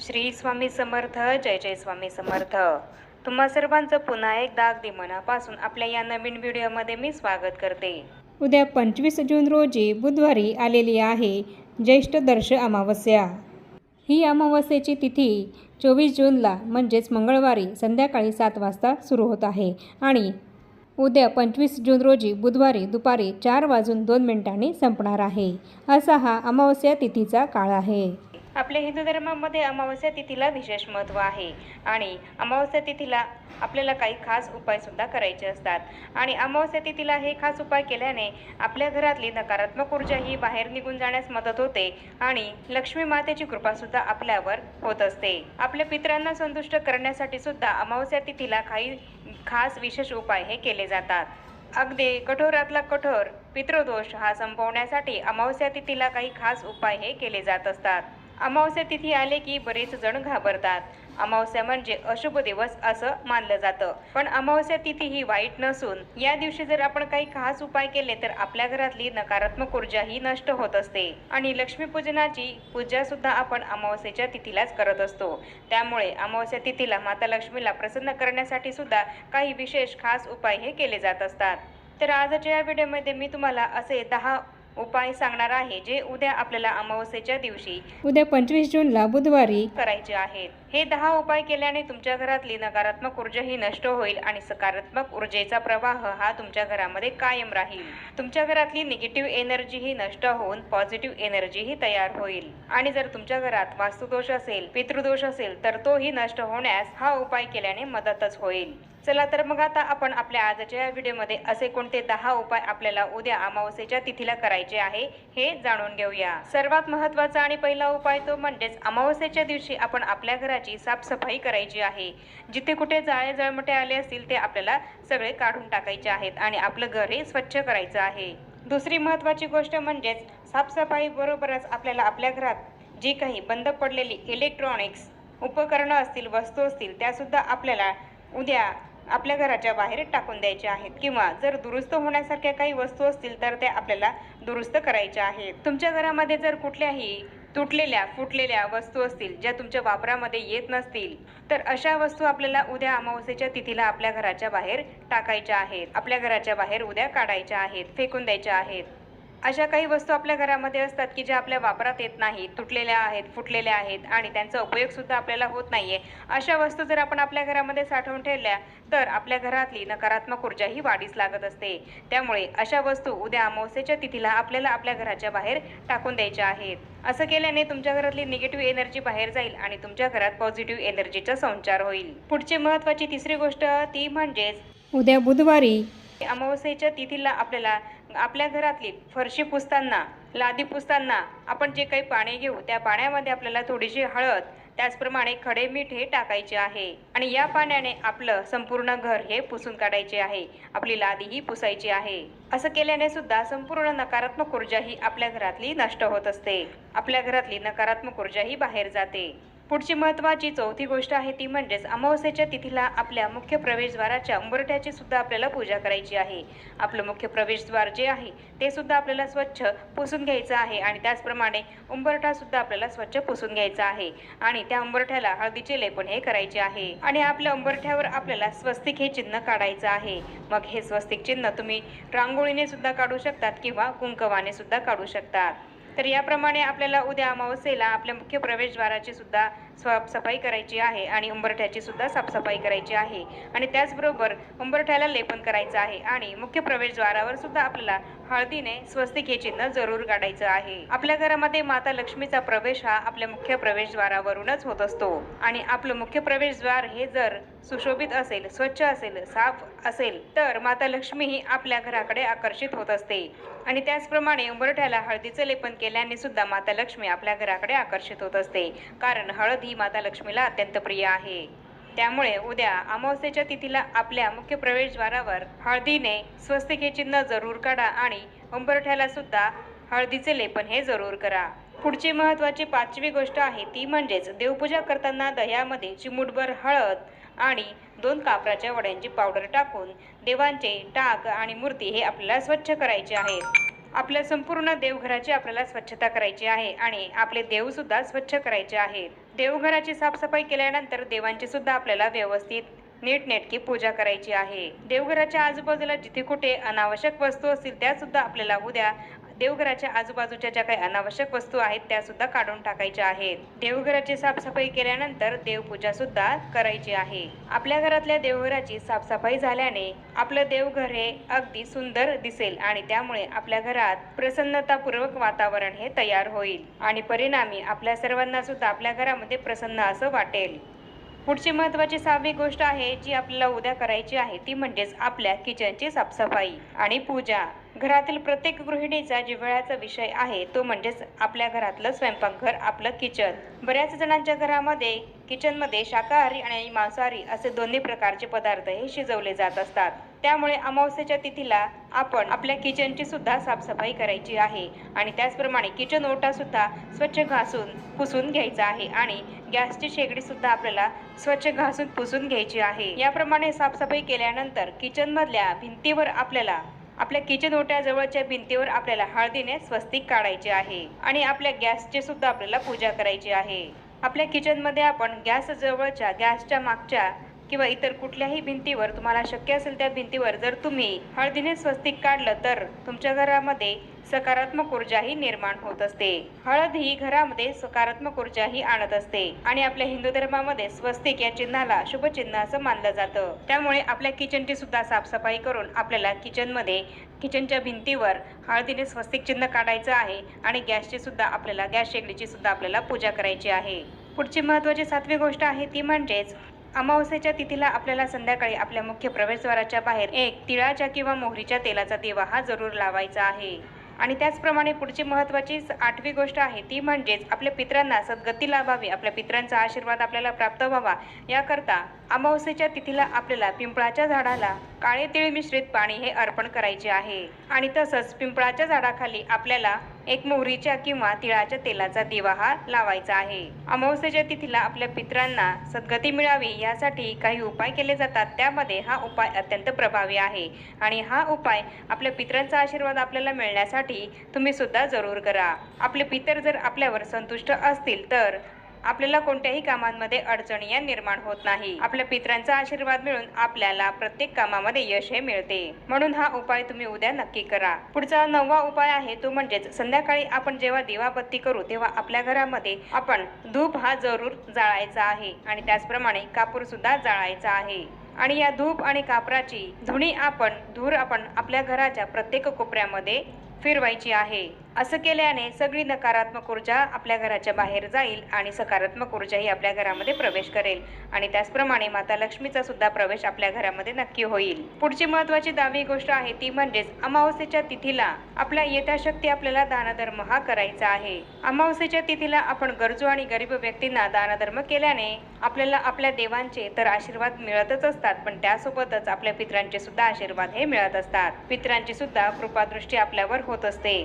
श्री स्वामी समर्थ जय जय स्वामी समर्थ. तुम्हा सर्वांचं पुन्हा एकदा अगदी मनापासून आपल्या या नवीन व्हिडिओमध्ये मी स्वागत करते. उद्या पंचवीस जून रोजी बुधवारी आलेली आहे ज्येष्ठ दर्श अमावस्या. ही अमावस्येची तिथी चोवीस जूनला म्हणजेच मंगळवारी संध्याकाळी सात वाजता सुरू होत आहे आणि उद्या पंचवीस जून रोजी बुधवारी दुपारी चार वाजून दोन मिनिटांनी संपणार आहे. असा हा अमावस्या तिथीचा काळ आहे. आपल्या हिंदू धर्मामध्ये अमावस्या तिथीला विशेष महत्त्व आहे. आणि अमावस्या तिथीला आपल्याला काही खास उपायसुद्धा करायचे असतात. आणि अमावस्या तिथीला हे खास उपाय केल्याने आपल्या घरातली नकारात्मक ऊर्जा ही बाहेर निघून जाण्यास मदत होते आणि लक्ष्मी मातेची कृपासुद्धा आपल्यावर होत असते. आपल्या पितरांना संतुष्ट करण्यासाठी सुद्धा अमावस्या तिथीला काही खास विशेष उपाय हे केले जातात. अगदी कठोरातला कठोर पितृदोष हा संपवण्यासाठी अमावस्या तिथीला काही खास उपाय हे केले जात असतात. अमावस्या तिथी आले की बरेच जण घाबरतात. अमावस्या म्हणजे अशुभ दिवस असं मानलं जातं. पण अमावस्या तिथी ही वाईट नसून या दिवशी जर आपण काही खास उपाय केले तर आपल्या घरातली नकारात्मक ऊर्जा ही नष्ट होत असते. आणि लक्ष्मीपूजनाची पूजा सुद्धा आपण अमावस्येच्या तिथीलाच करत असतो. त्यामुळे अमावस्या तिथीला माता लक्ष्मीला प्रसन्न करण्यासाठी सुद्धा काही विशेष खास उपाय हे केले जात असतात. तर आजच्या या व्हिडिओमध्ये मी तुम्हाला असे दहा उपाय सांगणार आहे जे उद्या आपल्याला अमावस्येच्या दिवशी उद्या पंचवीस जूनला बुधवारी करायचे आहेत. हे दहा उपाय केल्याने तुमच्या घरातली नकारात्मक ऊर्जा ही नष्ट होईल आणि सकारात्मक ऊर्जेचा प्रवाह हा तुमच्या घरामध्ये कायम राहील. तुमच्या घरातली निगेटिव्ह एनर्जी ही नष्ट होऊन पॉझिटिव्ह एनर्जी ही तयार होईल. आणि जर तुमच्या घरात वास्तुदोष असेल पितृदोष असेल तर तोही नष्ट होण्यास हा उपाय केल्याने मदतच होईल. चला तर मग आता आपण आपल्या आजच्या या व्हिडिओमध्ये असे कोणते दहा उपाय आपल्याला उद्या अमावस्येच्या तिथीला करायचे आहे हे जाणून घेऊया. सर्वात महत्त्वाचा आणि पहिला उपाय तो म्हणजेच अमावस्येच्या दिवशी आपण आपल्या घरात घराची साफसफाई करायची आहे. जिथे कुठे जाळे जळमटे आले असतील ते आपल्याला सगळे काढून टाकायचे आहेत आणि आपलं घर हे स्वच्छ करायचं आहे. दुसरी महत्त्वाची गोष्ट म्हणजेच साफसफाई बरोबरच आपल्याला आपल्या घरात जी काही बंद पडलेली इलेक्ट्रॉनिक्स उपकरणं असतील वस्तू असतील त्यासुद्धा आपल्याला उद्या आपल्या घराच्या बाहेर टाकून द्यायच्या आहेत. किंवा जर दुरुस्त होण्यासारख्या काही वस्तू असतील तर त्या आपल्याला दुरुस्त करायच्या आहेत. तुमच्या घरामध्ये जर कुठल्याही तुटलेल्या फुटलेल्या वस्तू असतील ज्या तुमच्या वापरामध्ये येत नसतील तर अशा वस्तू आपल्याला उद्या अमावस्येच्या तिथीला आपल्या घराच्या बाहेर टाकायच्या आहेत. आपल्या घराच्या बाहेर उद्या काढायच्या आहेत फेकून द्यायच्या आहेत. अशा काही वस्तू आपल्या घरामध्ये असतात की ज्या आपल्या वापरात येत नाहीत तुटलेल्या आहेत फुटलेल्या आहेत आणि त्यांचा उपयोग सुद्धा आपल्याला होत नाहीये. अशा वस्तू जर आपण आपल्या घरामध्ये साठवून ठेवल्या तर आपल्या घरातली नकारात्मक ऊर्जा ही वाढीस लागत असते. त्यामुळे अशा वस्तू उद्या अमावस्येच्या तिथीला आपल्याला आपल्या घराच्या बाहेर टाकून द्यायच्या आहेत. असं केल्याने तुमच्या घरातली निगेटिव्ह एनर्जी बाहेर जाईल आणि तुमच्या घरात पॉझिटिव्ह एनर्जीचा संचार होईल. पुढची महत्वाची तिसरी गोष्ट ती म्हणजेच उद्या बुधवारी अमावस्येच्या तिथीला आपल्याला आपल्या घरातली फरशी पुसताना लादी पुसताना आपण जे काही पाणी घेऊ त्या पाण्यामध्ये आपल्याला थोडीशी हळद त्याचप्रमाणे खडे मीठ हे टाकायचे आहे. आणि या पाण्याने आपलं संपूर्ण घर हे पुसून काढायचे आहे. आपली लादी ही पुसायची आहे. असं केल्याने सुद्धा संपूर्ण नकारात्मक ऊर्जा ही आपल्या घरातली नष्ट होत असते. आपल्या घरातली नकारात्मक ऊर्जा ही बाहेर जाते. पुढची महत्त्वाची चौथी गोष्ट आहे ती म्हणजेच अमावस्येच्या तिथीला आपल्या मुख्य प्रवेशद्वाराच्या उंबरठ्याची सुद्धा आपल्याला पूजा करायची आहे. आपलं मुख्य प्रवेशद्वार जे आहे ते सुद्धा आपल्याला स्वच्छ पुसून घ्यायचं आहे आणि त्याचप्रमाणे उंबरठा सुद्धा आपल्याला स्वच्छ पुसून घ्यायचा आहे आणि त्या उंबरठ्याला हळदीचे लेपन हे करायचे आहे. आणि आपल्या उंबरठ्यावर आपल्याला स्वस्तिक हे चिन्ह काढायचं आहे. मग हे स्वस्तिक चिन्ह तुम्ही रांगोळीने सुद्धा काढू शकतात किंवा कुंकवाने सुद्धा काढू शकतात. तर याप्रमाणे आपल्याला उद्या अमावस्येला आपल्या मुख्य प्रवेशद्वाराची सुद्धा साफसफाई करायची आहे आणि उंबरठ्याची सुद्धा साफसफाई करायची आहे. आणि त्याचबरोबर उंबरठ्याला लेपन करायचं आहे आणि मुख्य प्रवेशद्वारावर सुद्धा आपल्याला हळदीने स्वस्तिक हे चिन्ह जरूर काढायचं आहे. आपल्या घरामध्ये माता लक्ष्मीचा प्रवेश हा आपल्या मुख्य प्रवेशद्वारावरूनच होत असतो. आणि आपलं मुख्य प्रवेशद्वार हे जर सुशोभित असेल स्वच्छ असेल साफ असेल तर माता लक्ष्मी ही आपल्या घराकडे आकर्षित होत असते. आणि त्याचप्रमाणे उंबरठ्याला हळदीचं लेपन केल्याने सुद्धा माता लक्ष्मी आपल्या घराकडे आकर्षित होत असते. कारण हळद ही माता लक्ष्मीला अत्यंत प्रिय आहे. त्यामुळे उद्या अमावस्येच्या तिथीला आपल्या मुख्य प्रवेशद्वारावर हळदीने स्वस्तिके चिन्ह जरूर काढा आणि उंबरठ्याला सुद्धा हळदीचे लेपन हे जरूर करा. पुढची महत्वाची पाचवी गोष्ट आहे ती म्हणजेच देवपूजा करताना दह्यामध्ये चिमूटभर हळद आणि दोन कापराच्या वड्यांची पावडर टाकून देवांचे टाक आणि मूर्ती हे आपल्याला स्वच्छ करायचे आहेत आपल्या संपूर्ण देवघराची आपल्याला स्वच्छता करायची आहे आणि आपले देवसुद्धा स्वच्छ करायचे आहेत. देवघराची साफसफाई केल्यानंतर देवांची सुद्धा आपल्याला व्यवस्थित नीटनेटकी पूजा करायची आहे. देवघराच्या आजूबाजूला जिथे कुठे अनावश्यक वस्तू असतील त्या सुद्धा आपल्याला उद्या देवघराच्या आजूबाजूच्या ज्या काही अनावश्यक वस्तू आहेत त्या सुद्धा काढून टाकायच्या आहेत. देवघराची साफसफाई केल्यानंतर देवपूजा सुद्धा करायची आहे. आपल्या घरातल्या देवघराची साफसफाई झाल्याने आपलं देवघर हे अगदी सुंदर दिसेल आणि त्यामुळे आपल्या घरात प्रसन्नतापूर्वक वातावरण हे तयार होईल आणि परिणामी आपल्या सर्वांना सुद्धा आपल्या घरामध्ये प्रसन्न असं वाटेल. पुढची महत्त्वाची सहावी गोष्ट आहे जी आपल्याला उद्या करायची आहे ती म्हणजेच आपल्या किचनची साफसफाई आणि पूजा. घरातील प्रत्येक गृहिणीचा जिव्हाळ्याचा विषय आहे तो म्हणजेच आपल्या घरातलं स्वयंपाकघर आपलं किचन. बऱ्याच जणांच्या घरामध्ये किचनमध्ये शाकाहारी आणि मांसाहारी असे दोन्ही प्रकारचे पदार्थ हे शिजवले जात असतात. त्यामुळे अमावस्येच्या तिथीला आपण आपल्या किचनची सुद्धा साफसफाई करायची आहे. आणि त्याचप्रमाणे किचन ओटा सुद्धा स्वच्छ घासून पुसून घ्यायचा आहे. आणि गॅसची शेगडी सुद्धा आपल्याला स्वच्छ घासून पुसून घ्यायची आहे. याप्रमाणे साफसफाई केल्यानंतर किचन मधल्या भिंतीवर आपल्याला आपल्या किचन ओट्याजवळच्या भिंतीवर आपल्याला हळदीने स्वस्तिक काढायचे आहे. आणि आपल्या गॅसची सुद्धा आपल्याला पूजा करायची आहे. आपल्या किचनमध्ये आपण गॅस जवळच्या गॅसच्या मागच्या किंवा इतर कुठल्याही भिंतीवर तुम्हाला शक्य असेल त्या भिंतीवर जर तुम्ही हळदीने स्वस्तिक काढलं तर तुमच्या घरामध्ये सकारात्मक ऊर्जाही निर्माण होत असते. हळद ही घरामध्ये सकारात्मक ऊर्जाही आणत असते आणि आपल्या हिंदू धर्मामध्ये स्वस्तिक या चिन्हाला शुभ चिन्ह असं मानलं जातं. त्यामुळे आपल्या किचनची सुद्धा साफसफाई करून आपल्याला किचनमध्ये किचनच्या भिंतीवर हळदीने स्वस्तिक चिन्ह काढायचं आहे आणि गॅसची सुद्धा आपल्याला गॅस शेगडीची सुद्धा आपल्याला पूजा करायची आहे. पुढची महत्त्वाची सातवी गोष्ट आहे ती म्हणजेच अमावस्येच्या तिथीला आपल्याला संध्याकाळी आपल्या मुख्य प्रवेशद्वाराच्या बाहेर एक तिळाच्या किंवा मोहरीच्या तेलाचा दिवा हा जरूर लावायचा आहे. आणि त्याचप्रमाणे पुढची महत्त्वाची आठवी गोष्ट आहे ती म्हणजेच आपल्या पित्रांना सद्गती लाभावी आपल्या पित्रांचा आशीर्वाद आपल्याला प्राप्त व्हावा. याकरता अमावस्येच्या तिथीला आपल्याला पिंपळाच्या झाडाला काळे तिळ मिश्रित पाणी हे अर्पण करायचे आहे. आणि तसंच पिंपळाच्या झाडाखाली आपल्याला एक मोहरीच्या किंवा तिळाच्या तेलाचा दिवा हा लावायचा आहे. अमावस्येच्या तिथीला आपल्या पित्रांना सद्गती मिळावी यासाठी काही उपाय केले जातात. त्यामध्ये हा उपाय अत्यंत प्रभावी आहे आणि हा उपाय आपल्या पित्रांचा आशीर्वाद आपल्याला मिळण्यासाठी तुम्ही सुद्धा जरूर करा. आपले पितर जर आपल्यावर संतुष्ट असतील तर आपल्याला कोणत्याही कामांमध्ये अडचणी या निर्माण होत नाही. आपल्या पित्रांचा आशीर्वाद मिळून आपल्याला प्रत्येक कामामध्ये यश हे मिळते. म्हणून हा उपाय तुम्ही उद्या नक्की करा. पुढचा नववा उपाय आहे तो म्हणजेच संध्याकाळी आपण जेव्हा दिवाबत्ती करू तेव्हा आपल्या घरामध्ये आपण धूप हा जरूर जाळायचा आहे आणि त्याचप्रमाणे कापूर सुद्धा जाळायचा आहे. आणि या धूप आणि कापराची धुणी आपण धूर आपण आपल्या घराच्या प्रत्येक कोपऱ्यामध्ये फिरवायची आहे. असं केल्याने सगळी नकारात्मक ऊर्जा आपल्या घराच्या बाहेर जाईल आणि सकारात्मक ऊर्जा ही आपल्या घरामध्ये प्रवेश करेल. आणि त्याचप्रमाणे माता लक्ष्मीचा सुद्धा प्रवेश आपल्या घरामध्ये नक्की होईल. पुढची महत्वाची दहावी गोष्ट आहे ती म्हणजेच अमावस्येच्या तिथीला आपल्या यथाशक्ती आपल्याला दानधर्म हा करायचा आहे. अमावस्येच्या तिथीला आपण गरजू आणि गरीब व्यक्तींना दानधर्म केल्याने आपल्याला आपल्या देवांचे तर आशीर्वाद मिळतच असतात पण त्यासोबतच आपल्या पित्रांचे सुद्धा आशीर्वाद हे मिळत असतात. पित्रांची सुद्धा कृपादृष्टी आपल्यावर होत असते.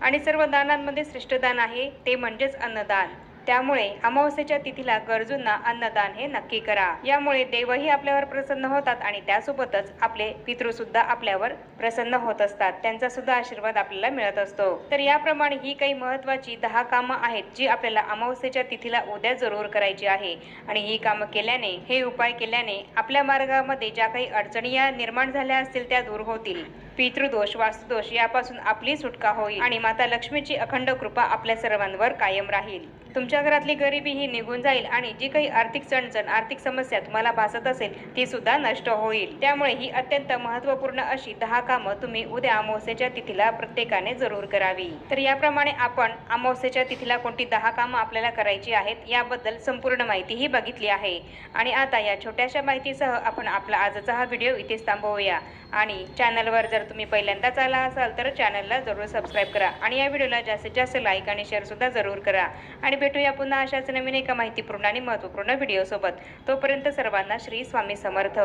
आणि सर्व दानांमध्ये श्रेष्ठ दान आहे ते म्हणजेच अन्नदान. त्यामुळे अमावस्येच्या तिथीला गरजूंना अन्नदान हे नक्की करा. यामुळे देवही आपल्यावर प्रसन्न होतात आणि त्यासोबतच आपले पितृ सुद्धा आपल्यावर प्रसन्न होत असतात. त्यांचा सुद्धा आशीर्वाद आपल्याला मिळत असतो. तर याप्रमाणे ही काही महत्वाची दहा कामं आहेत जी आपल्याला अमावस्येच्या तिथीला उद्या जरूर करायची आहे. आणि ही कामं केल्याने हे उपाय केल्याने आपल्या मार्गामध्ये ज्या काही अडचणी या निर्माण झाल्या असतील त्या दूर होतील. पितृदोष वास्तुदोष यापासून आपली सुटका होईल आणि माता लक्ष्मीची अखंड कृपा आपल्या सर्वांवर कायम राहील. तुमच्या घरातली गरिबी ही निघून जाईल आणि जी काही आर्थिक चणचण आर्थिक समस्या तुम्हाला भासत असेल ती सुद्धा नष्ट होईल. त्यामुळे ही अत्यंत महत्त्वपूर्ण अशी दहा कामं तुम्ही उद्या अमावस्येच्या तिथीला प्रत्येकाने जरूर करावी. तर याप्रमाणे आपण अमावस्येच्या तिथीला कोणती दहा कामं आपल्याला करायची आहेत याबद्दल संपूर्ण माहितीही बघितली आहे. आणि आता या छोट्याशा माहितीसह आपण आपला आजचा हा व्हिडिओ इथेच थांबवूया. आणि चॅनलवर जर तुम्ही पहिल्यांदाच आला असाल तर चॅनलला जरूर सबस्क्राईब करा आणि या व्हिडिओला जास्तीत जास्त लाईक आणि शेअरसुद्धा जरूर करा. आणि भेटूया पुन्हा अशाच नवीन एका माहितीपूर्ण आणि महत्त्वपूर्ण व्हिडिओसोबत तोपर्यंत सर्वांना श्री स्वामी समर्थ.